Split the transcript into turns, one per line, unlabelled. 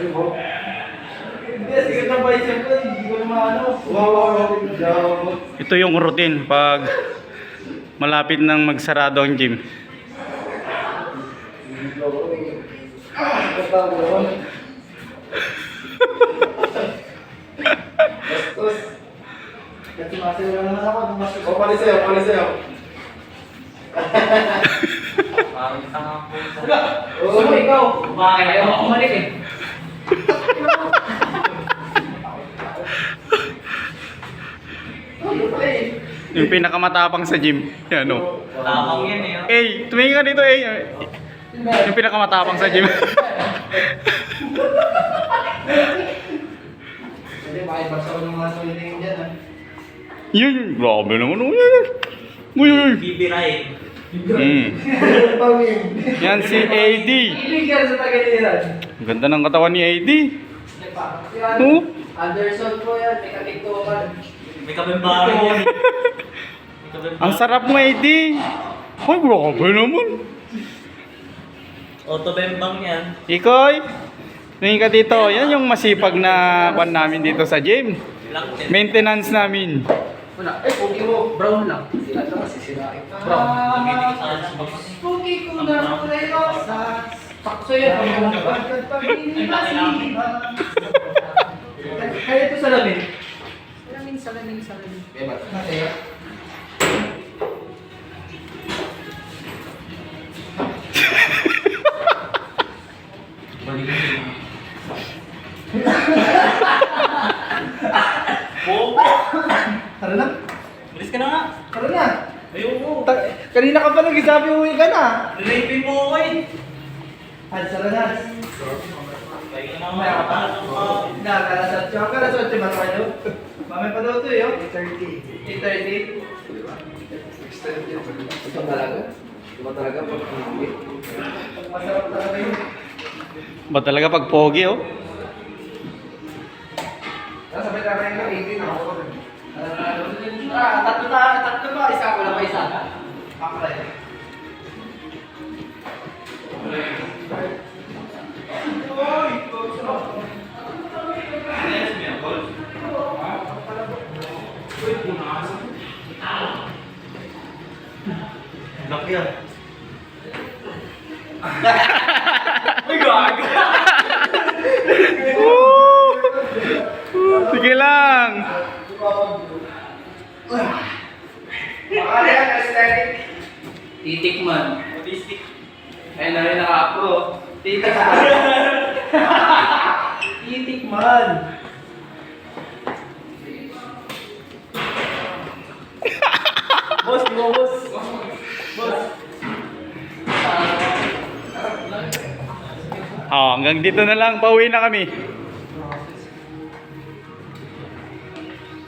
Hindi, sigat ng bicep ko, hindi ko naman ano. Wow, wow,
Ito yung routine pag malapit nang magsarado ang gym.
Bastos. Kasi masayo lang naman ako. O, palis sa'yo, palis sa'yo.
Parang tanga po.
Oo, ikaw.
Kumain umalik eh.
Yung pinakamatapang sa gym. Yan o.
Tamang yan eh.
Eh, tumingin ka dito eh. Yung pinakamatapang sa gym.
Hindi, makibasa ko ng mga sulitin dyan ah.
yun, yun. Grabe naman. Uy, uy, uy. Mm.
Pawin.
Yan si AD.
Ibigyan sa tagaliran.
Ang Ganda ng katawan ni AD. Oh.
Anderson po yan, may katiktokan.
May kabimbaran yan.
Ang sarap mo AD. Ay, grabe naman.
Autobembang yan.
Ikoy, tingin ka dito. Yan yung masipag na kwan namin dito sa gym. Maintenance namin.
Wala. Eh, pogi mo. Brown lang. Sila lang masisirain. Brown. Pogi ko na rosas. Sakso yan. Pagkagad pag-inibasihan. Kaya ito salamin. Salamin, salamin, salamin. Diba? Kaya. Tara na.
Bilis ka na nga.
Tara na.
Ayoko.
Kanina ka pa nag-isabi uwi ka na.
Raping mo ako eh. Kaya na mamaya ka pa.
Na, kalasat. Tsaka kalasat, di ba tayo? Mamaya pa daw ito eh, oh. 8.30. 8.30? Ito talaga? Ba talaga? Masarap talaga yun.
Ba talaga pag pogi oh?
Sabay na kayo ng 18 ako. Ah, tatlo na.
Laki ah.
Sige lang.
Makali yan, aesthetic.
Titikman. Autistic.
Ayun na rin naka-pro. Tita ka. Titikman. boss, di mo boss. Boss.
Oh, hanggang dito na lang. Pauwi na kami.